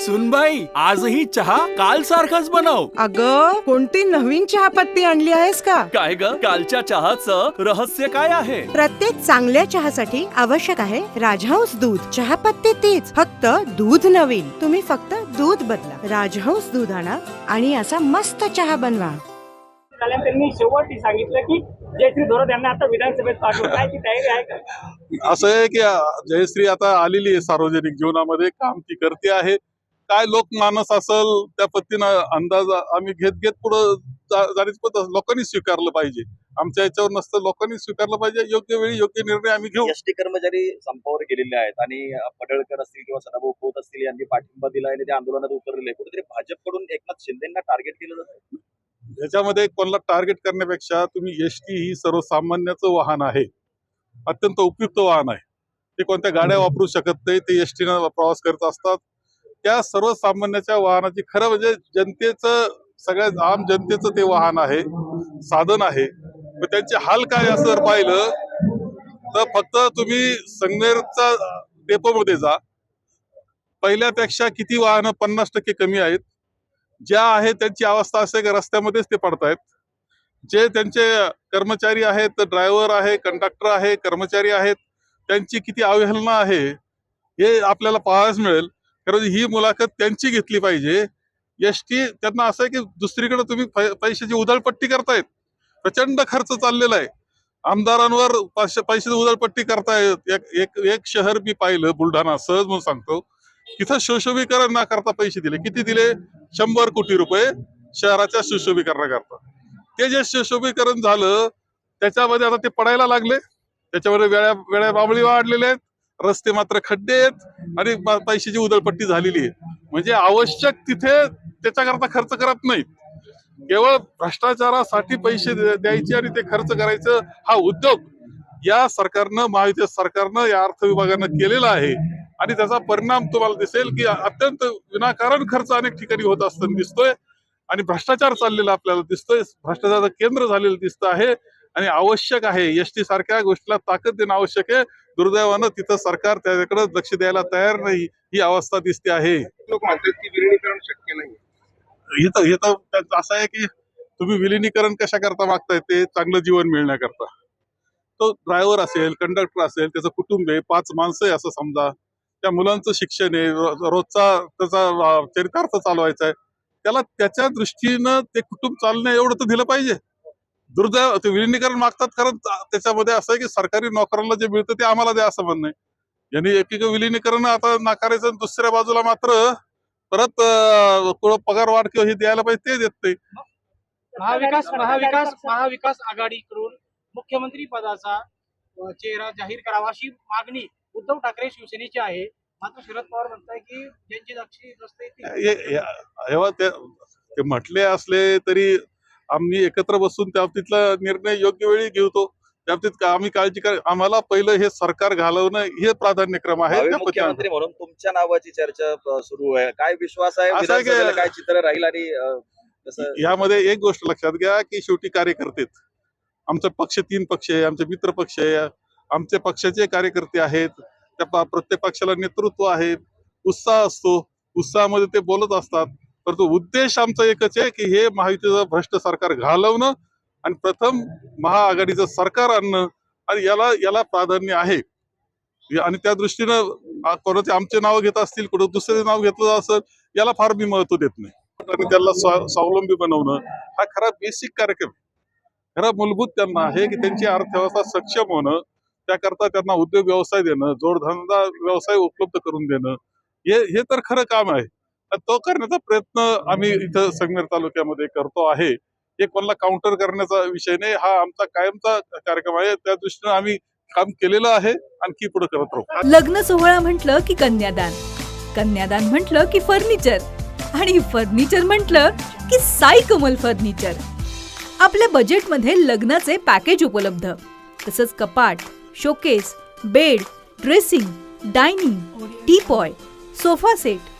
सुनबाई आजही चहा काल सारखाच बनव. अग कोणती नवीन चहापत्ती आणली आहेस का? काय ग? कालच्या चहाचं रहस्य काय आहे? प्रत्येक चांगल्या चहासाठी आवश्यक आहे राजहंस दूध. चहापत्ती तीच फक्त दूध नवीन. तुम्ही फक्त दूध बदला. राजहंस दूध आणा आणि असा मस्त चहा बनवा. त्यांनी शेवटी सांगितलं की जयश्री धोरत यांना आता विधानसभेत पाठवून. काय ती तयारी आहे का? असं आहे की जयश्री आता आलेली आहे सार्वजनिक जीवनामध्ये काम ती करते आहे. काय लोकमानस असल त्या पद्धतीनं अंदाज आम्ही घेत घेत पुढं जा- जाण्याची पद्धत लोकांनी स्वीकारलं पाहिजे. आमच्या याच्यावर नसतं लोकांनी स्वीकारलं पाहिजे. योग्य वेळी योग्य निर्णय आम्ही घेऊ. एसटी कर्मचारी संपावर गेलेले आहेत आणि पडळकर असतील किंवा सदाभाऊ खोत असतील यांनी पाठिंबा दिला आणि ते आंदोलनात उतरलेले. आहे कुठेतरी भाजपकडून एकनाथ शिंदेना टार्गेट केलं जातं याच्यामध्ये कोणाला टार्गेट करण्यापेक्षा तुम्ही एस टी ही सर्वसामान्याचं वाहन आहे. अत्यंत उपयुक्त वाहन आहे. ते कोणत्या गाड्या वापरू शकत नाही ते एस टीनं प्रवास करत असतात. त्या सर्वसामान्याच्या वाहनाची खरं म्हणजे जनतेचं सगळ्या आम जनतेचं ते वाहन आहे साधन आहे. मग त्यांचे हाल काय असं जर पाहिलं तर फक्त तुम्ही संगमेरचा डेपोमध्ये जा. पहिल्यापेक्षा किती वाहनं पन्नास टक्के कमी आहेत. ज्या आहेत त्यांची अवस्था असे की रस्त्यामध्येच ते पडतायत. जे त्यांचे कर्मचारी आहेत ड्रायव्हर आहे कंडक्टर आहे कर्मचारी आहेत त्यांची किती अवहेलना आहे हे आपल्याला पाहायला मिळेल. कारण ही मुलाखत त्यांची घेतली पाहिजे. एस टी त्यांना असं आहे की दुसरीकडे तुम्ही पैशाची उधळपट्टी करतायत. प्रचंड खर्च चाललेला आहे. आमदारांवर पैशाची उधळपट्टी करतायत. एक एक एक शहर मी पाहिलं बुलढाणा सहज म्हणून सांगतो. तिथं सुशोभीकरण ना करता पैसे दिले. किती दिले? शंभर कोटी रुपये शहराच्या सुशोभीकरणाकरता ते जे सुशोभीकरण झालं त्याच्यामध्ये आता ते पडायला लागले. त्याच्यामध्ये वेळ्या वेळ्या बाबळी वाढलेल्या आहेत. रस्ते मात्र खड्डे आहेत आणि पैशाची उधळपट्टी झालेली आहे. म्हणजे आवश्यक तिथे त्याच्याकरता खर्च करत नाहीत. केवळ भ्रष्टाचारासाठी पैसे द्यायचे आणि ते खर्च करायचं हा उद्योग या सरकारनं महायुती सरकारनं या अर्थ विभागानं केलेला आहे. आणि त्याचा परिणाम तुम्हाला दिसेल की अत्यंत विनाकारण खर्च अनेक ठिकाणी होत असताना दिसतोय. आणि भ्रष्टाचार चाललेला आपल्याला दिसतोय. भ्रष्टाचाराचं केंद्र झालेलं दिसतं आहे. आणि आवश्यक आहे. एस टी सारख्या गोष्टीला ताकद देणं आवश्यक आहे. दुर्दैवानं तिथं सरकार त्याच्याकडे लक्ष द्यायला तयार नाही. ही अवस्था दिसते आहे. लोक म्हणतात की विलिनीकरण शक्य नाही. हे हे असं आहे की तुम्ही विलिनीकरण कशा करता मागताय? ते चांगलं जीवन मिळण्याकरता. तो ड्रायव्हर असेल कंडक्टर असेल त्याचं कुटुंब आहे पाच माणसं आहे असं समजा. त्या मुलांचं शिक्षण आहे रोजचा त्याचा चरितार्थ चालवायचा आहे. त्याला त्याच्या दृष्टीनं ते कुटुंब चालणं एवढं तर दिलं पाहिजे. दुर्दैव ते विलिनीकरण मागतात कारण त्या- त्याच्यामध्ये असं आहे की सरकारी नोकरांना जे मिळतं ते आम्हाला द्या असं म्हणणं आहे. यांनी एकीक विलिनीकरण आता नाकारायचं दुसऱ्या बाजूला मात्र परत थोडं पगार वाढ किंवा हे द्यायला पाहिजे ते देत नाही. महाविकास महाविकास महाविकास आघाडीकडून मुख्यमंत्री पदाचा चेहरा जाहीर करावा अशी मागणी उद्धव ठाकरे शिवसेनेची आहे. मात्र शरद पवार म्हणताय की ज्यांची दक्षी ग्रस्त आहे ती हे- हे- हेव्हा ते ते म्हटले असले तरी आम्ही एकत्र बसून त्या बाबतीतला निर्णय योग्य वेळी घेतो. त्या बाबतीत आम्ही काळजी कर आम्हाला पहिलं हे सरकार घालवणं हे प्राधान्यक्रम आहे. मुख्यमंत्री म्हणून तुमच्या नावाची चर्चा सुरू आहे. काय विश्वास आहे? काय चित्र राहील आणि यामध्ये एक गोष्ट लक्षात घ्या की शेवटी कार्यकर्ते. आमचा पक्ष तीन पक्ष आहे आमचे मित्र पक्ष आहे आमचे पक्षाचे कार्यकर्ते आहेत. त्या प्रत्येक पक्षाला नेतृत्व आहे. उत्साह असतो. उत्साहामध्ये ते बोलत असतात. परंतु उद्देश आमचा एकच आहे की हे महायुतीचं भ्रष्ट सरकार घालवणं आणि प्रथम महाआघाडीचं सरकार आणणं आणि याला याला प्राधान्य आहे. आणि त्या दृष्टीनं कोणाचे आमचे नाव घेत असतील कुठं दुसरे नाव घेतलं असेल याला फार मी महत्त्व देत नाही. आणि त्याला स्वावलंबी बनवणं हा खरा बेसिक कार्यक्रम खरा मूलभूत त्यांना आहे की त्यांची अर्थव्यवस्था सक्षम होणं त्याकरता त्यांना उद्योग व्यवसाय देणं जोडधंदा व्यवसाय उपलब्ध करून देणं हे हे तर खरं काम आहे. तो करण्याचा प्रयत्न आम्ही इथं संगमेर तालुक्यामध्ये करतो आहे. हे कोणाला काउंटर करण्याचा विषय नाही. हा आमचा कायमचा कार्यक्रम आहे. त्या दृष्टीनं आम्ही काम केलेलं आहे. आणखी पुढे करत राहू. लग्न सोहळा म्हटलं की कन्यादान. कन्यादान म्हटलं की फर्निचर आणि फर्निचर म्हटलं की साई कमल फर्निचर आपल्या बजेटमध्ये लग्नाचे पॅकेज उपलब्ध. तसंच कपाट showcase bed dressing dining teapoy sofa set